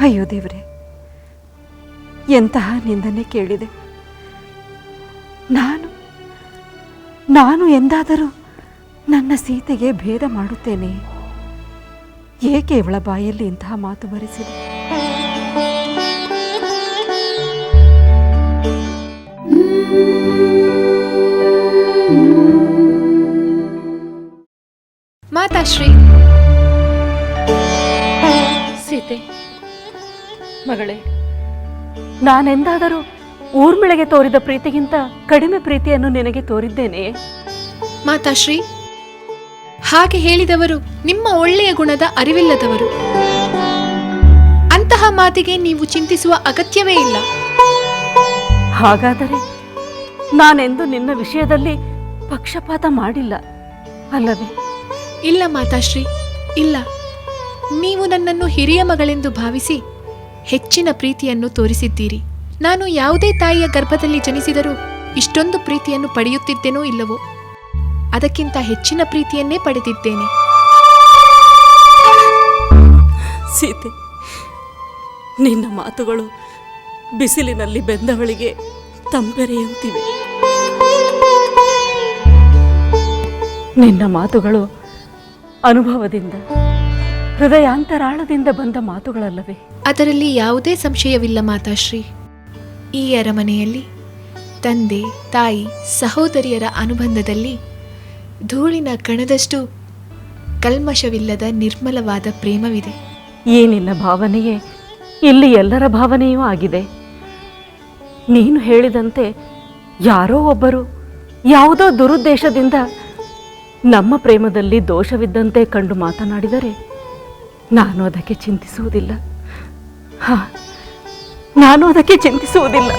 ಅಯ್ಯೋ ದೇವ್ರೆ, ಎಂತಹ ನಿಂದನೆ ಕೇಳಿದೆ. ನಾನು ನಾನು ಎಂದಾದರೂ ನನ್ನ ಸೀತೆಗೆ ಭೇದ ಮಾಡುತ್ತೇನೆ. ಏಕೆ ಇವಳ ಬಾಯಲ್ಲಿ ಇಂತಹ ಮಾತು ಬರೆಸಿದೆ? ಮಾತಾಶ್ರೀ. ಸೀತೆ ಮಗಳೇ ನಾನೆಂದಾದರೂ ಊರ್ಮಿಳೆಗೆ ತೋರಿದ ಪ್ರೀತಿಗಿಂತ ಕಡಿಮೆ ಪ್ರೀತಿಯನ್ನು ನಿನಗೆ ತೋರಿದ್ದೇನೆ. ಮಾತಾಶ್ರೀ ಹಾಗೆ ಹೇಳಿದವರು ನಿಮ್ಮ ಒಳ್ಳೆಯ ಗುಣದ ಅರಿವಿಲ್ಲದವರು. ಅಂತಹ ಮಾತಿಗೆ ನೀವು ಚಿಂತಿಸುವ ಅಗತ್ಯವೇ ಇಲ್ಲ. ಹಾಗಾದರೆ ನಾನೆಂದು ನಿನ್ನ ವಿಷಯದಲ್ಲಿ ಪಕ್ಷಪಾತ ಮಾಡಿಲ್ಲ ಅಲ್ಲವೇ? ಇಲ್ಲ ಮಾತಾಶ್ರೀ ಇಲ್ಲ. ನೀವು ನನ್ನನ್ನು ಹಿರಿಯ ಮಗಳೆಂದು ಭಾವಿಸಿ ಹೆಚ್ಚಿನ ಪ್ರೀತಿಯನ್ನು ತೋರಿಸಿದ್ದೀರಿ. ನಾನು ಯಾವುದೇ ತಾಯಿಯ ಗರ್ಭದಲ್ಲಿ ಜನಿಸಿದರೂ ಇಷ್ಟೊಂದು ಪ್ರೀತಿಯನ್ನು ಪಡೆಯುತ್ತಿದ್ದೇನೋ ಇಲ್ಲವೋ? ಅದಕ್ಕಿಂತ ಹೆಚ್ಚಿನ ಪ್ರೀತಿಯನ್ನೇ ಪಡೆದಿದ್ದೇನೆ. ಸೀತೆ, ನಿನ್ನ ಮಾತುಗಳು ಬಿಸಿಲಿನಲ್ಲಿ ಬೆಂದವಳಿಗೆ ತಂಪೆರೆಯುತ್ತಿವೆ ನಿನ್ನ ಮಾತುಗಳು ಅನುಭವದಿಂದ ಹೃದಯಾಂತರಾಳದಿಂದ ಬಂದ ಮಾತುಗಳಲ್ಲವೇ? ಅದರಲ್ಲಿ ಯಾವುದೇ ಸಂಶಯವಿಲ್ಲ ಮಾತಾಶ್ರೀ. ಈ ಅರಮನೆಯಲ್ಲಿ ತಂದೆ ತಾಯಿ ಸಹೋದರಿಯರ ಅನುಬಂಧದಲ್ಲಿ ಧೂಳಿನ ಕಣದಷ್ಟು ಕಲ್ಮಶವಿಲ್ಲದ ನಿರ್ಮಲವಾದ ಪ್ರೇಮವಿದೆ. ಈ ನಿನ್ನ ಭಾವನೆಯೇ ಇಲ್ಲಿ ಎಲ್ಲರ ಭಾವನೆಯೂ ಆಗಿದೆ. ನೀನು ಹೇಳಿದಂತೆ ಯಾರೋ ಒಬ್ಬರು ಯಾವುದೋ ದುರುದ್ದೇಶದಿಂದ ನಮ್ಮ ಪ್ರೇಮದಲ್ಲಿ ದೋಷವಿದ್ದಂತೆ ಕಂಡು ಮಾತನಾಡಿದರೆ ನಾನು ಅದಕ್ಕೆ ಚಿಂತಿಸುವುದಿಲ್ಲ. ಹಾ ನಾನು ಅದಕ್ಕೆ ಚಿಂತಿಸುವುದಿಲ್ಲ.